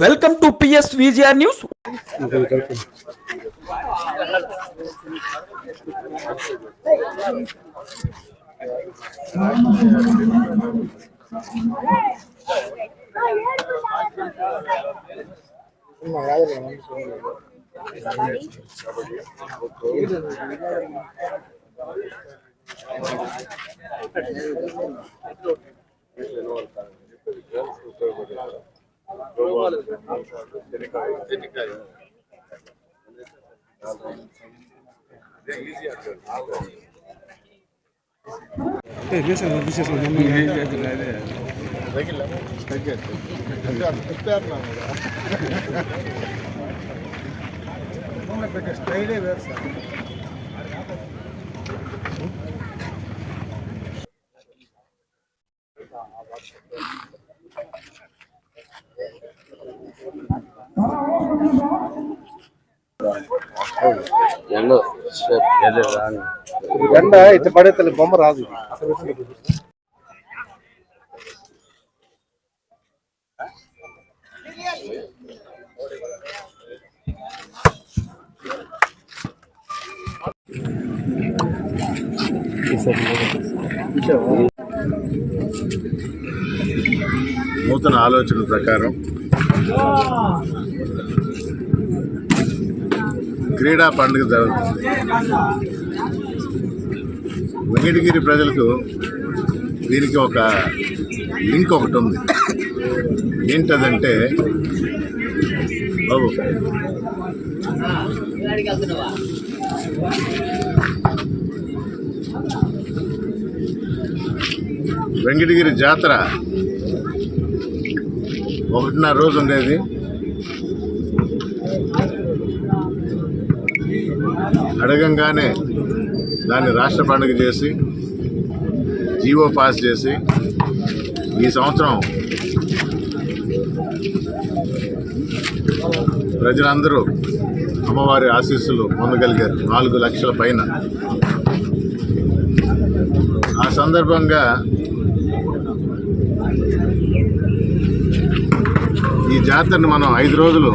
welcome to PS VGR news స్టైలే వేరు sir ఎండ ఇట్లా పడే తల్లి బొమ్మ రాదు. నూతన ఆలోచన ప్రకారం క్రీడా పండుగ జరుగుతుంది. వెంకటగిరి ప్రజలకు దీనికి ఒక లింక్ ఒకటి ఉంది. ఏంటదంటే బాబు. వెంకటగిరి జాతర ఒకటిన్నర రోజు ఉండేది. అడగంగానే దాన్ని రాష్ట్ర పండుగ చేసి జీవో పాస్ చేసి ఈ సంవత్సరం ప్రజలందరూ అమ్మవారి ఆశీస్సులు పొందగలిగారు. నాలుగు లక్షల పైన. ఆ సందర్భంగా ఈ జాతరని మనం ఐదు రోజులు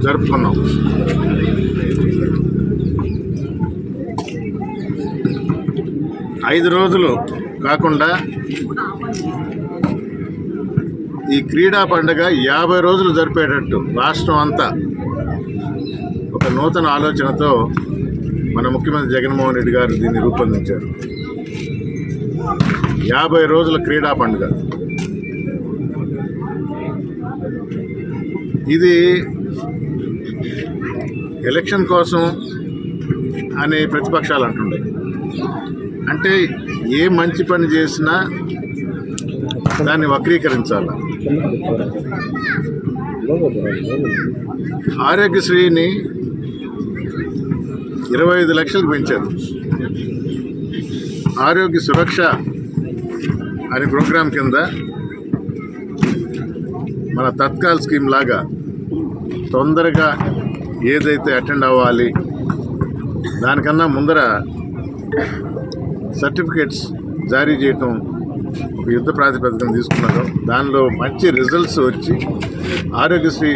జరుపుకున్నాం. ఐదు రోజులు కాకుండా ఈ క్రీడా పండుగ యాభై రోజులు జరిపేటట్టు రాష్ట్రం అంతా ఒక నూతన ఆలోచనతో మన ముఖ్యమంత్రి జగన్మోహన్ రెడ్డి గారు దీన్ని రూపొందించారు. యాభై రోజుల క్రీడా పండుగ. ఇది ఎలక్షన్ కోసం అని ప్రతిపక్షాలు అంటుండే. అంటే ఏ మంచి పని చేసినా దాన్ని వక్రీకరించాలి. ఆరోగ్యశ్రీని ఇరవై ఐదు లక్షలకు పెంచారు. ఆరోగ్య సురక్ష అనే ప్రోగ్రాం కింద మన తత్కాల్ స్కీమ్ లాగా తొందరగా ఏదైతే అటెండ్ అవ్వాలి దానికన్నా ముందర సర్టిఫికేట్స్ జారీ చేయటం ఒక యుద్ధ ప్రాతిపదికన తీసుకున్నారు దానిలో మంచి రిజల్ట్స్ వచ్చి ఆరోగ్యశ్రీ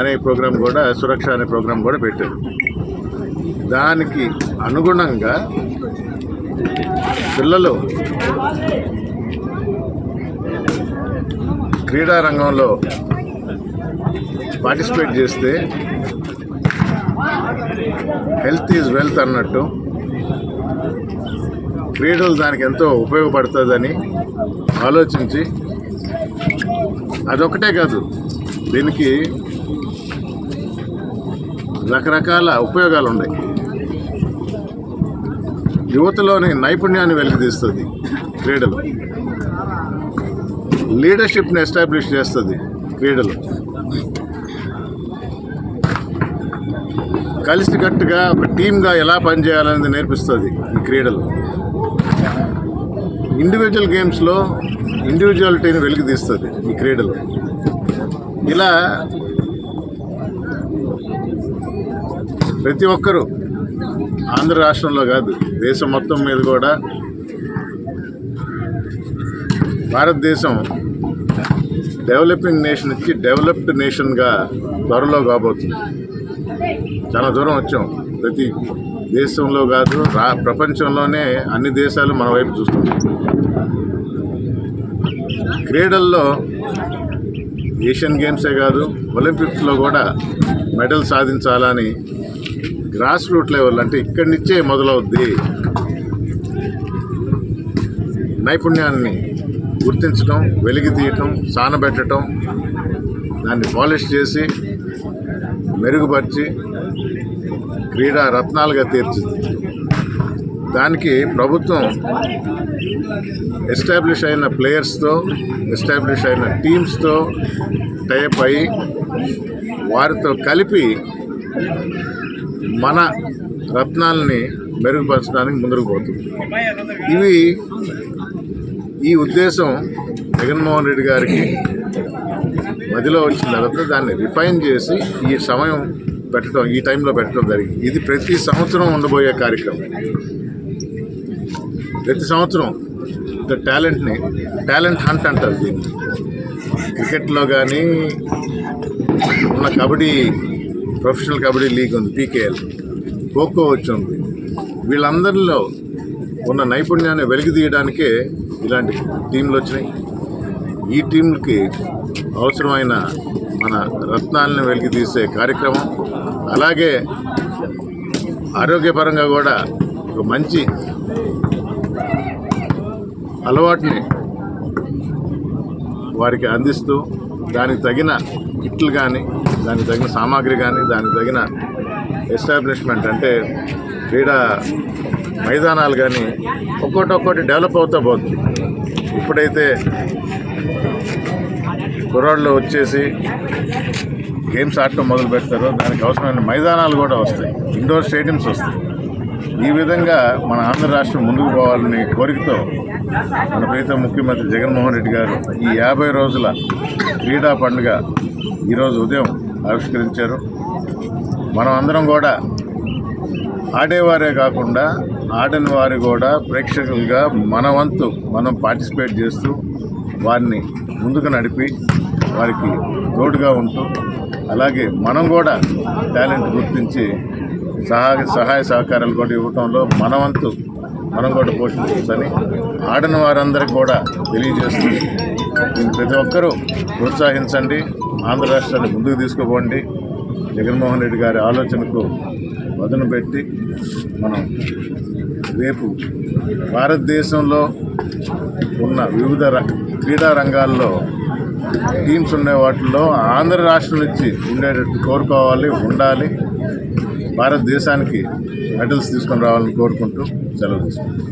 అనే ప్రోగ్రాం కూడా సురక్ష అనే ప్రోగ్రాం కూడా పెట్టారు. దానికి అనుగుణంగా పిల్లలు క్రీడా రంగంలో పార్టిసిపేట్ చేస్తే హెల్త్ ఈజ్ వెల్త్ అన్నట్టు క్రీడలు దానికి ఎంతో ఉపయోగపడుతుందని ఆలోచించి అదొకటే కాదు దీనికి రకరకాల ఉపయోగాలు ఉన్నాయి యువతలోని నైపుణ్యాన్ని వెలికితీస్తుంది క్రీడలు. లీడర్షిప్ని ఎస్టాబ్లిష్ చేస్తుంది క్రీడలు. కలిసికట్టుగా ఒక టీమ్గా ఎలా పనిచేయాలనేది నేర్పిస్తుంది ఈ క్రీడలు. ఇండివిజువల్ గేమ్స్లో ఇండివిజువాలిటీని వెలికితీస్తుంది ఈ క్రీడలు. ఇలా ప్రతి ఒక్కరూ ఆంధ్ర రాష్ట్రంలో కాదు దేశం మొత్తం మీద కూడా భారతదేశం డెవలపింగ్ నేషన్ ఇచ్చి డెవలప్డ్ నేషన్గా త్వరలో కాబోతుంది చాలా దూరం వచ్చాం. ప్రతి దేశంలో కాదు రా ప్రపంచంలోనే అన్ని దేశాలు మన వైపు చూస్తున్నాయి. క్రీడల్లో ఏషియన్ గేమ్సే కాదు ఒలింపిక్స్లో కూడా మెడల్ సాధించాలని గ్రాస్ రూట్ లెవెల్ అంటే ఇక్కడి నుంచే మొదలవుద్ది నైపుణ్యాన్ని గుర్తించడం వెలిగి తీయటం సానబెట్టడం దాన్ని పాలిష్ చేసి మెరుగుపరిచి క్రీడా రత్నాలుగా తీర్చింది. దానికి ప్రభుత్వం ఎస్టాబ్లిష్ అయిన ప్లేయర్స్తో ఎస్టాబ్లిష్ అయిన టీమ్స్తో టైప్ అయ్యి వారితో కలిపి మన రత్నాలని మెరుగుపరచడానికి ముందుకు పోతుంది. ఇవి ఈ ఉద్దేశం జగన్మోహన్ రెడ్డి గారికి మధ్యలో వచ్చిన తర్వాత దాన్ని రిఫైన్ చేసి ఈ సమయం పెట్టడం ఈ టైంలో పెట్టడం జరిగింది. ఇది ప్రతి సంవత్సరం ఉండబోయే కార్యక్రమం. ప్రతి సంవత్సరం ద టాలెంట్ని టాలెంట్ హంట్ అంటారు దీన్ని. క్రికెట్లో కానీ ఉన్న కబడ్డీ ప్రొఫెషనల్ కబడ్డీ లీగ్ ఉంది పీకేఎల్. ఖోఖో వచ్చింది వీళ్ళందరిలో ఉన్న నైపుణ్యాన్ని వెలికి తీయడానికే ఇలాంటి టీంలు వచ్చినాయి. ఈ టీంకి అవసరమైన మన రత్నాలను వెలికి తీసే కార్యక్రమం అలాగే ఆరోగ్యపరంగా కూడా ఒక మంచి అలవాటుని వారికి అందిస్తూ దానికి తగిన కిట్లు కానీ దానికి తగిన సామాగ్రి కానీ దానికి తగిన ఎస్టాబ్లిష్మెంట్ అంటే క్రీడా మైదానాలు కానీ ఒక్కొక్కటి ఒక్కొక్కటి డెవలప్ అవుతా పోతుంది. ఇప్పుడైతే కుర్రాళ్ళు వచ్చేసి గేమ్స్ ఆడటం మొదలు పెడతారు దానికి అవసరమైన మైదానాలు కూడా వస్తాయి. ఇండోర్ స్టేడియంస్ వస్తాయి. ఈ విధంగా మన ఆంధ్ర రాష్ట్రం ముందుకు పోవాలనే కోరికతో మన ప్రీతం ముఖ్యమంత్రి జగన్మోహన్ రెడ్డి గారు ఈ యాభై రోజుల క్రీడా పండుగ ఈరోజు ఉదయం ఆవిష్కరించారు. మనం అందరం కూడా ఆడేవారే కాకుండా ఆడని వారు కూడా ప్రేక్షకులుగా మన వంతు మనం పార్టిసిపేట్ చేస్తూ వారిని ముందుకు నడిపి వారికి తోడుగా ఉంటూ అలాగే మనం కూడా టాలెంట్ గుర్తించి సహాయ సహాయ సహకారాలు కూడా ఇవ్వటంలో మనవంతు మనం కూడా పోషించవచ్చని ఆడిన వారందరికీ కూడా తెలియజేస్తుంది దీన్ని ప్రతి ఒక్కరూ ప్రోత్సహించండి ఆంధ్ర రాష్ట్రాన్ని ముందుకు తీసుకుపోండి. జగన్మోహన్ రెడ్డి గారి ఆలోచనకు వదన పెట్టి మనం రేపు భారతదేశంలో ఉన్న వివిధ ర- క్రీడా రంగాల్లో టీమ్స్ ఉండే వాటిల్లో ఆంధ్ర రాష్ట్రం నుంచి ఉండేటట్టు కోరుకోవాలి ఉండాలి. భారతదేశానికి మెడల్స్ తీసుకొని రావాలని కోరుకుంటూ సెలవు తీసుకుంటాం